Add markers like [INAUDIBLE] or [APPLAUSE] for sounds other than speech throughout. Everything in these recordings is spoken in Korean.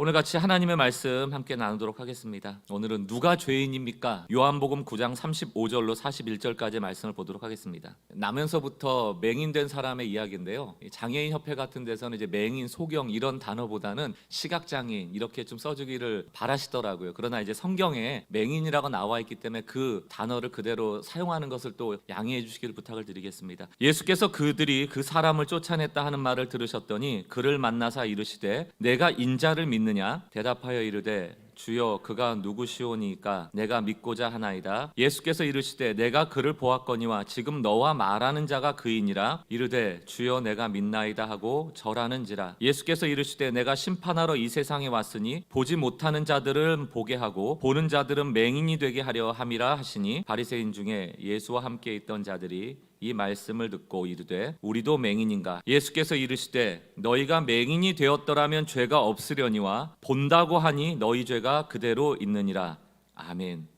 오늘 같이 하나님의 말씀 함께 나누도록 하겠습니다. 오늘은 누가 죄인입니까? 요한복음 9장 35절로 41절까지 말씀을 보도록 하겠습니다. 나면서부터 맹인된 사람의 이야기인데요. 이 장애인 협회 같은 데서는 이제 맹인, 소경 이런 단어보다는 시각 장애인 이렇게 좀 써주기를 바라시더라고요. 그러나 이제 성경에 맹인이라고 나와 있기 때문에 그 단어를 그대로 사용하는 것을 또 양해해 주시기를 부탁을 드리겠습니다. 예수께서 그들이 그 사람을 쫓아냈다 하는 말을 들으셨더니 그를 만나사 이르시되 내가 인자를 믿 느냐? 대답하여 이르되 주여 그가 누구시오니까 내가 믿고자 하나이다. 예수께서 이르시되 내가 그를 보았거니와 지금 너와 말하는 자가 그이니라. 이르되 주여 내가 믿나이다 하고 절하는지라. 예수께서 이르시되 내가 심판하러 이 세상에 왔으니 보지 못하는 자들은 보게 하고 보는 자들은 맹인이 되게 하려 함이라 하시니 바리새인 중에 예수와 함께 있던 자들이 이 말씀을 듣고 이르되 우리도 맹인인가 예수께서 이르시되 너희가 맹인이 되었더라면 죄가 없으려니와 본다고 하니 너희 죄가 그대로 있느니라 아멘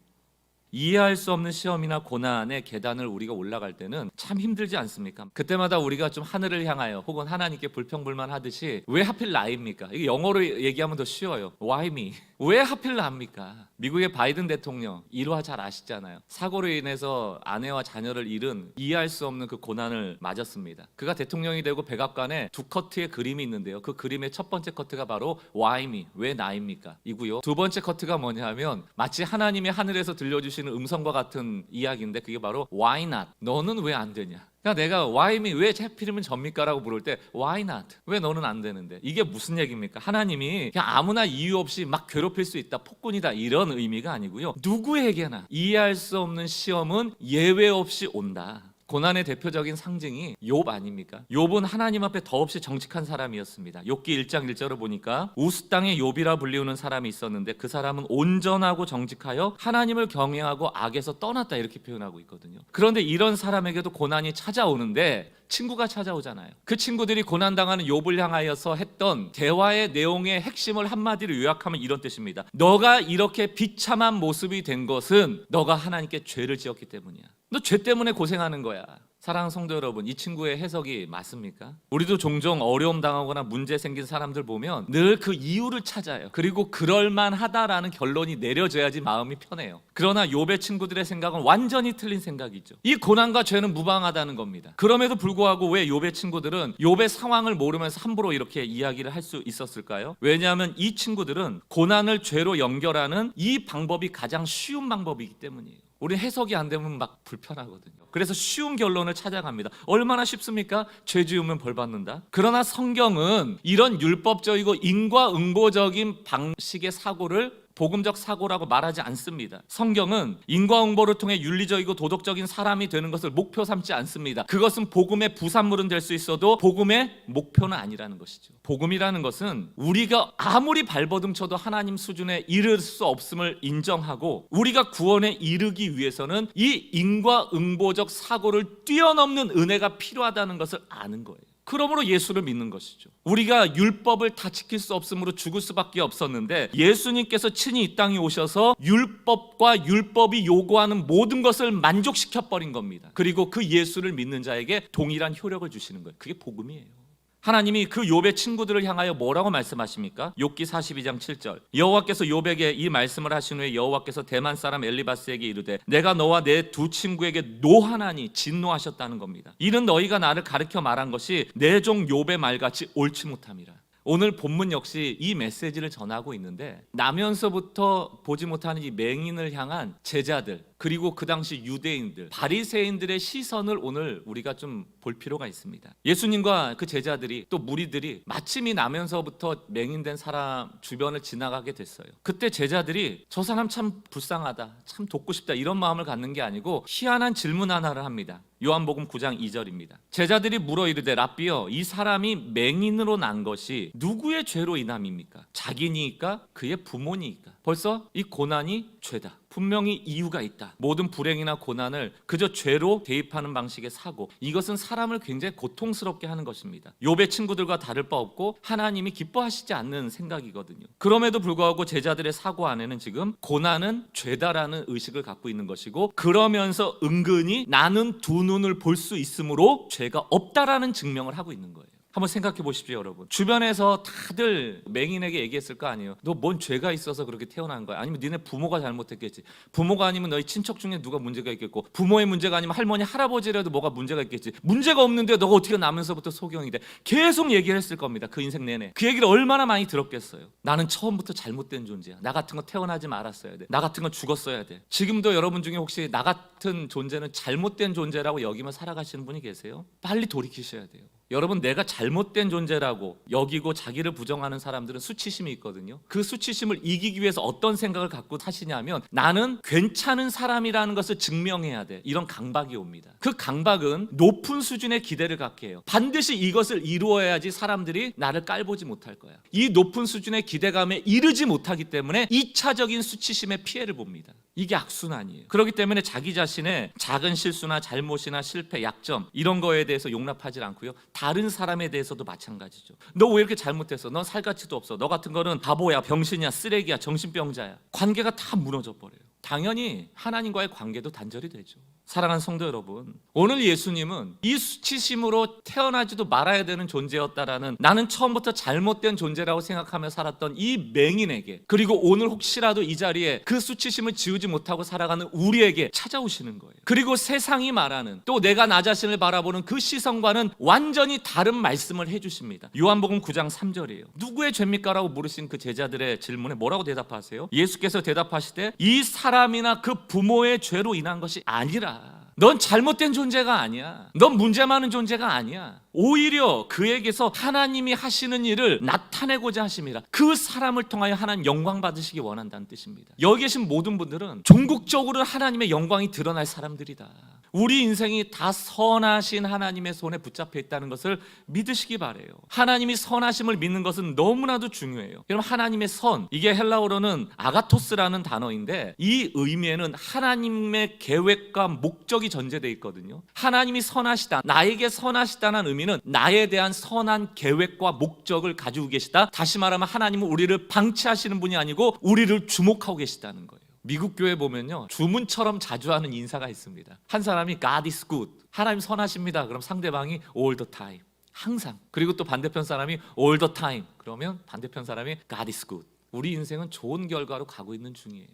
이해할 수 없는 시험이나 고난의 계단을 우리가 올라갈 때는 참 힘들지 않습니까? 그때마다 우리가 좀 하늘을 향하여 혹은 하나님께 불평불만 하듯이 왜 하필 나입니까? 이게 영어로 얘기하면 더 쉬워요. Why me? [LAUGHS] 왜 하필 나입니까? 미국의 바이든 대통령 일화 잘 아시잖아요. 사고로 인해서 아내와 자녀를 잃은 이해할 수 없는 그 고난을 맞았습니다. 그가 대통령이 되고 백악관에 두 커트의 그림이 있는데요. 그 그림의 첫 번째 커트가 바로 Why me? 왜 나입니까? 이고요. 두 번째 커트가 뭐냐면 마치 하나님이 하늘에서 들려주시는 음성과 같은 이야기인데 그게 바로 Why not? 너는 왜 안 되냐? 그러니까 내가 why me 왜 하필이면 접니까라고 물을 때 why not? 왜 너는 안 되는데? 이게 무슨 얘기입니까? 하나님이 그냥 아무나 이유 없이 막 괴롭힐 수 있다 폭군이다 이런 의미가 아니고요. 누구에게나 이해할 수 없는 시험은 예외 없이 온다 고난의 대표적인 상징이 욥 아닙니까? 욥은 하나님 앞에 더없이 정직한 사람이었습니다. 욥기 1장 1절을 보니까 우스 땅의 욥이라 불리우는 사람이 있었는데 그 사람은 온전하고 정직하여 하나님을 경외하고 악에서 떠났다 이렇게 표현하고 있거든요. 그런데 이런 사람에게도 고난이 찾아오는데 친구가 찾아오잖아요. 그 친구들이 고난 당하는 욥을 향하여서 했던 대화의 내용의 핵심을 한마디로 요약하면 이런 뜻입니다. 너가 이렇게 비참한 모습이 된 것은 너가 하나님께 죄를 지었기 때문이야. 너 죄 때문에 고생하는 거야. 사랑하는 성도 여러분, 이 친구의 해석이 맞습니까? 우리도 종종 어려움 당하거나 문제 생긴 사람들 보면 늘 그 이유를 찾아요. 그리고 그럴만하다라는 결론이 내려져야지 마음이 편해요. 그러나 욥의 친구들의 생각은 완전히 틀린 생각이죠. 이 고난과 죄는 무방하다는 겁니다. 그럼에도 불구하고 왜 욥의 친구들은 욥의 상황을 모르면서 함부로 이렇게 이야기를 할 수 있었을까요? 왜냐하면 이 친구들은 고난을 죄로 연결하는 이 방법이 가장 쉬운 방법이기 때문이에요. 우리 해석이 안 되면 막 불편하거든요. 그래서 쉬운 결론을 찾아갑니다. 얼마나 쉽습니까? 죄 지으면 벌 받는다. 그러나 성경은 이런 율법적이고 인과응보적인 방식의 사고를 복음적 사고라고 말하지 않습니다. 성경은 인과응보를 통해 윤리적이고 도덕적인 사람이 되는 것을 목표 삼지 않습니다. 그것은 복음의 부산물은 될 수 있어도 복음의 목표는 아니라는 것이죠. 복음이라는 것은 우리가 아무리 발버둥 쳐도 하나님 수준에 이를 수 없음을 인정하고 우리가 구원에 이르기 위해서는 이 인과응보적 사고를 뛰어넘는 은혜가 필요하다는 것을 아는 거예요. 그러므로 예수를 믿는 것이죠. 우리가 율법을 다 지킬 수 없으므로 죽을 수밖에 없었는데 예수님께서 친히 이 땅에 오셔서 율법과 율법이 요구하는 모든 것을 만족시켜 버린 겁니다. 그리고 그 예수를 믿는 자에게 동일한 효력을 주시는 거예요. 그게 복음이에요. 하나님이 그 욥의 친구들을 향하여 뭐라고 말씀하십니까? 욥기 42장 7절. 여호와께서 욥에게 이 말씀을 하신 후에 여호와께서 대만 사람 엘리바스에게 이르되 내가 너와 내 두 친구에게 노하나니 진노하셨다는 겁니다. 이는 너희가 나를 가르쳐 말한 것이 내 종 욥의 말같이 옳지 못함이라. 오늘 본문 역시 이 메시지를 전하고 있는데 나면서부터 보지 못하는 이 맹인을 향한 제자들 그리고 그 당시 유대인들 바리새인들의 시선을 오늘 우리가 좀 볼 필요가 있습니다. 예수님과 그 제자들이 또 무리들이 마침 이 나면서부터 맹인된 사람 주변을 지나가게 됐어요. 그때 제자들이 저 사람 참 불쌍하다, 참 돕고 싶다 이런 마음을 갖는 게 아니고 희한한 질문 하나를 합니다. 요한복음 9장 2절입니다. 제자들이 물어 이르되 랍비여 이 사람이 맹인으로 난 것이 누구의 죄로 인함입니까? 자기니까 그의 부모니까. 벌써 이 고난이 죄다. 분명히 이유가 있다. 모든 불행이나 고난을 그저 죄로 대입하는 방식의 사고. 이것은 사람을 굉장히 고통스럽게 하는 것입니다. 욥의 친구들과 다를 바 없고 하나님이 기뻐하시지 않는 생각이거든요. 그럼에도 불구하고 제자들의 사고 안에는 지금 고난은 죄다라는 의식을 갖고 있는 것이고 그러면서 은근히 나는 두 눈을 볼 수 있으므로 죄가 없다라는 증명을 하고 있는 거예요. 한번 생각해 보십시오, 여러분. 주변에서 다들 맹인에게 얘기했을 거 아니에요. 너 뭔 죄가 있어서 그렇게 태어난 거야? 아니면 니네 부모가 잘못했겠지. 부모가 아니면 너희 친척 중에 누가 문제가 있겠고, 부모의 문제가 아니면 할머니, 할아버지라도 뭐가 문제가 있겠지. 문제가 없는데 너가 어떻게 나면서부터 소경이 돼? 계속 얘기를 했을 겁니다. 그 인생 내내. 그 얘기를 얼마나 많이 들었겠어요. 나는 처음부터 잘못된 존재야. 나 같은 거 태어나지 말았어야 돼. 나 같은 건 죽었어야 돼. 지금도 여러분 중에 혹시 나 같은 존재는 잘못된 존재라고 여기며 살아가시는 분이 계세요? 빨리 돌이키셔야 돼요. 여러분 내가 잘못된 존재라고 여기고 자기를 부정하는 사람들은 수치심이 있거든요. 그 수치심을 이기기 위해서 어떤 생각을 갖고 사시냐면 나는 괜찮은 사람이라는 것을 증명해야 돼. 이런 강박이 옵니다. 그 강박은 높은 수준의 기대를 갖게 해요. 반드시 이것을 이루어야지 사람들이 나를 깔보지 못할 거야. 이 높은 수준의 기대감에 이르지 못하기 때문에 2차적인 수치심의 피해를 봅니다. 이게 악순환이에요. 그렇기 때문에 자기 자신의 작은 실수나 잘못이나 실패, 약점 이런 거에 대해서 용납하지 않고요. 다른 사람에 대해서도 마찬가지죠. 너 왜 이렇게 잘못했어? 너살 가치도 없어. 너 같은 거는 바보야, 병신이야, 쓰레기야, 정신병자야. 관계가 다 무너져 버려요. 당연히 하나님과의 관계도 단절이 되죠. 사랑하는 성도 여러분, 오늘 예수님은 이 수치심으로 태어나지도 말아야 되는 존재였다라는 나는 처음부터 잘못된 존재라고 생각하며 살았던 이 맹인에게 그리고 오늘 혹시라도 이 자리에 그 수치심을 지우지 못하고 살아가는 우리에게 찾아오시는 거예요. 그리고 세상이 말하는 또 내가 나 자신을 바라보는 그 시선과는 완전히 다른 말씀을 해주십니다. 요한복음 9장 3절이에요. 누구의 죄입니까라고 물으신 그 제자들의 질문에 뭐라고 대답하세요? 예수께서 대답하시되 이 사람이나 그 부모의 죄로 인한 것이 아니라 넌 잘못된 존재가 아니야. 넌 문제 많은 존재가 아니야. 오히려 그에게서 하나님이 하시는 일을 나타내고자 하심이라. 그 사람을 통하여 하나님 영광 받으시기 원한다는 뜻입니다. 여기 계신 모든 분들은 종국적으로 하나님의 영광이 드러날 사람들이다. 우리 인생이 다 선하신 하나님의 손에 붙잡혀 있다는 것을 믿으시기 바래요. 하나님이 선하심을 믿는 것은 너무나도 중요해요. 여러분 하나님의 선 이게 헬라어로는 아가토스라는 단어인데 이 의미에는 하나님의 계획과 목적이 전제되어 있거든요. 하나님이 선하시다. 나에게 선하시다는 의미는 나에 대한 선한 계획과 목적을 가지고 계시다. 다시 말하면 하나님은 우리를 방치하시는 분이 아니고 우리를 주목하고 계시다는 거예요. 미국 교회 보면요 주문처럼 자주 하는 인사가 있습니다. 한 사람이 God is good, 하나님 선하십니다. 그럼 상대방이 all the time, 항상. 그리고 또 반대편 사람이 all the time, 그러면 반대편 사람이 God is good. 우리 인생은 좋은 결과로 가고 있는 중이에요.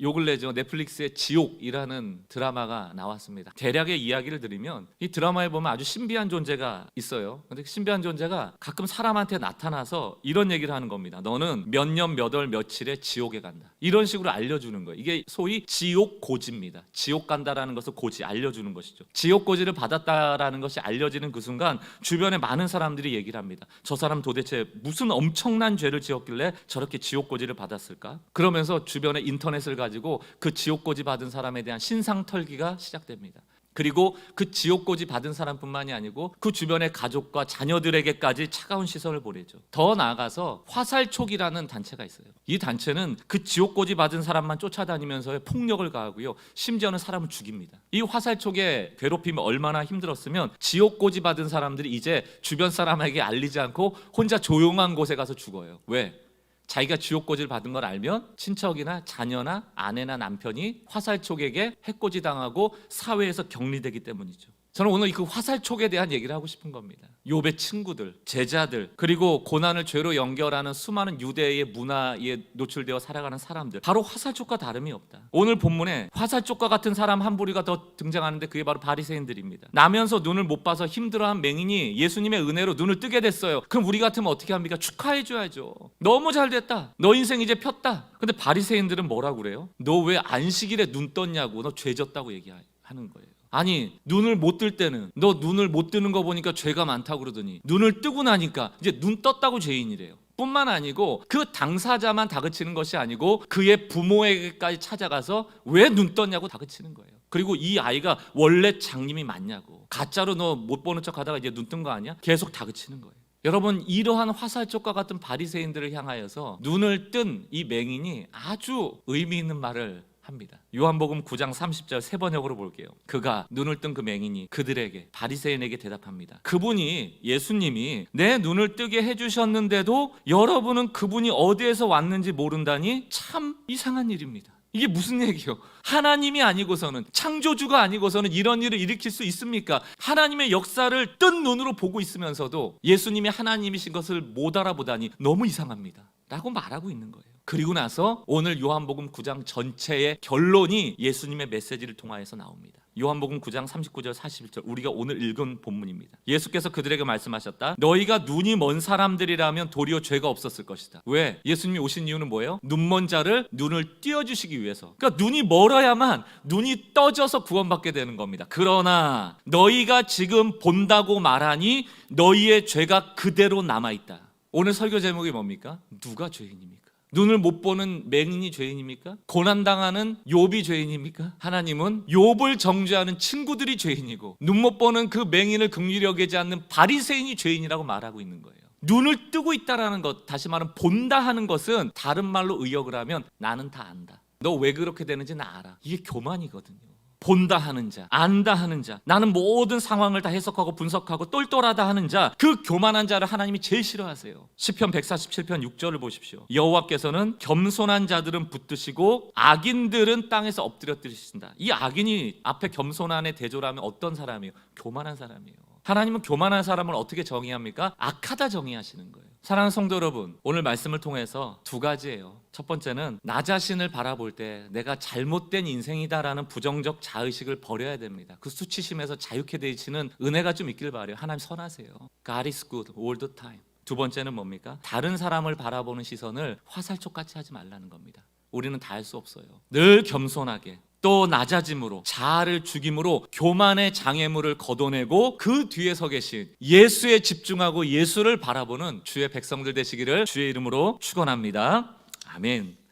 요 근래죠 넷플릭스의 지옥이라는 드라마가 나왔습니다. 대략의 이야기를 드리면 이 드라마에 보면 아주 신비한 존재가 있어요. 근데 그 신비한 존재가 가끔 사람한테 나타나서 이런 얘기를 하는 겁니다. 너는 몇 년 몇 월 며칠에 지옥에 간다. 이런 식으로 알려주는 거예요. 이게 소위 지옥 고지입니다. 지옥 간다라는 것을 고지 알려주는 것이죠. 지옥 고지를 받았다라는 것이 알려지는 그 순간 주변에 많은 사람들이 얘기를 합니다. 저 사람 도대체 무슨 엄청난 죄를 지었길래 저렇게 지옥 고지를 받았을까? 그러면서 주변에 인터넷을 가 지고 그 지옥 고지 받은 사람에 대한 신상 털기가 시작됩니다. 그리고 그 지옥 고지 받은 사람뿐만이 아니고 그 주변의 가족과 자녀들에게까지 차가운 시선을 보내죠. 더 나아가서 화살촉이라는 단체가 있어요. 이 단체는 그 지옥 고지 받은 사람만 쫓아다니면서 폭력을 가하고요. 심지어는 사람을 죽입니다. 이 화살촉의 괴롭힘이 얼마나 힘들었으면 지옥 고지 받은 사람들이 이제 주변 사람에게 알리지 않고 혼자 조용한 곳에 가서 죽어요. 왜? 자기가 지옥고지를 받은 걸 알면 친척이나 자녀나 아내나 남편이 화살촉에게 해코지 당하고 사회에서 격리되기 때문이죠. 저는 오늘 그 화살촉에 대한 얘기를 하고 싶은 겁니다. 욥의 친구들, 제자들, 그리고 고난을 죄로 연결하는 수많은 유대의 문화에 노출되어 살아가는 사람들, 바로 화살촉과 다름이 없다. 오늘 본문에 화살촉과 같은 사람 한 부리가 더 등장하는데 그게 바로 바리새인들입니다. 나면서 눈을 못 봐서 힘들어한 맹인이 예수님의 은혜로 눈을 뜨게 됐어요. 그럼 우리 같으면 어떻게 합니까? 축하해 줘야죠. 너무 잘 됐다. 너 인생 이제 폈다. 근데 바리새인들은 뭐라고 그래요? 너 왜 안식일에 눈 떴냐고 너 죄졌다고 얘기하는 거예요. 아니 눈을 못 뜰 때는 너 눈을 못 뜨는 거 보니까 죄가 많다고 그러더니 눈을 뜨고 나니까 이제 눈 떴다고 죄인이래요. 뿐만 아니고 그 당사자만 다그치는 것이 아니고 그의 부모에게까지 찾아가서 왜 눈 떴냐고 다그치는 거예요. 그리고 이 아이가 원래 장님이 맞냐고 가짜로 너 못 보는 척하다가 이제 눈 뜬 거 아니야? 계속 다그치는 거예요. 여러분 이러한 화살촉과 같은 바리새인들을 향하여서 눈을 뜬 이 맹인이 아주 의미 있는 말을 합니다. 요한복음 9장 30절 세 번역으로 볼게요. 그가 눈을 뜬 그 맹인이 그들에게 바리새인에게 대답합니다. 그분이 예수님이 내 눈을 뜨게 해 주셨는데도 여러분은 그분이 어디에서 왔는지 모른다니 참 이상한 일입니다. 이게 무슨 얘기요? 하나님이 아니고서는 창조주가 아니고서는 이런 일을 일으킬 수 있습니까? 하나님의 역사를 뜬 눈으로 보고 있으면서도 예수님이 하나님이신 것을 못 알아보다니 너무 이상합니다. 라고 말하고 있는 거예요. 그리고 나서 오늘 요한복음 9장 전체의 결론이 예수님의 메시지를 통하여서 나옵니다. 요한복음 9장 39절 41절 우리가 오늘 읽은 본문입니다. 예수께서 그들에게 말씀하셨다. 너희가 눈이 먼 사람들이라면 도리어 죄가 없었을 것이다. 왜? 예수님이 오신 이유는 뭐예요? 눈먼 자를 눈을 띄워 주시기 위해서. 그러니까 눈이 멀어야만 눈이 떠져서 구원받게 되는 겁니다. 그러나 너희가 지금 본다고 말하니 너희의 죄가 그대로 남아 있다. 오늘 설교 제목이 뭡니까? 누가 죄인입니까? 눈을 못 보는 맹인이 죄인입니까? 고난 당하는 욥이 죄인입니까? 하나님은 욥을 정죄하는 친구들이 죄인이고 눈 못 보는 그 맹인을 긍휼히 여기지 않는 바리새인이 죄인이라고 말하고 있는 거예요. 눈을 뜨고 있다라는 것, 다시 말하면 본다 하는 것은 다른 말로 의역을 하면 나는 다 안다. 너 왜 그렇게 되는지 나 알아. 이게 교만이거든요. 본다 하는 자, 안다 하는 자, 나는 모든 상황을 다 해석하고 분석하고 똘똘하다 하는 자, 그 교만한 자를 하나님이 제일 싫어하세요. 시편 147편 6절을 보십시오. 여호와께서는 겸손한 자들은 붙드시고 악인들은 땅에서 엎드려 뜨신다. 이 악인이 앞에 겸손한에 대조라면 어떤 사람이에요? 교만한 사람이에요. 하나님은 교만한 사람을 어떻게 정의합니까? 악하다 정의하시는 거예요. 사랑하는 성도 여러분, 오늘 말씀을 통해서 두 가지예요. 첫 번째는 나 자신을 바라볼 때 내가 잘못된 인생이다라는 부정적 자의식을 버려야 됩니다. 그 수치심에서 자유케 되시는 은혜가 좀 있길 바래요. 하나님 선하세요. God is good all the time. 두 번째는 뭡니까? 다른 사람을 바라보는 시선을 화살촉 같이 하지 말라는 겁니다. 우리는 다 할 수 없어요. 늘 겸손하게 또 낮아짐으로 자아를 죽임으로 교만의 장애물을 걷어내고 그 뒤에 서 계신 예수에 집중하고 예수를 바라보는 주의 백성들 되시기를 주의 이름으로 축원합니다. 아멘.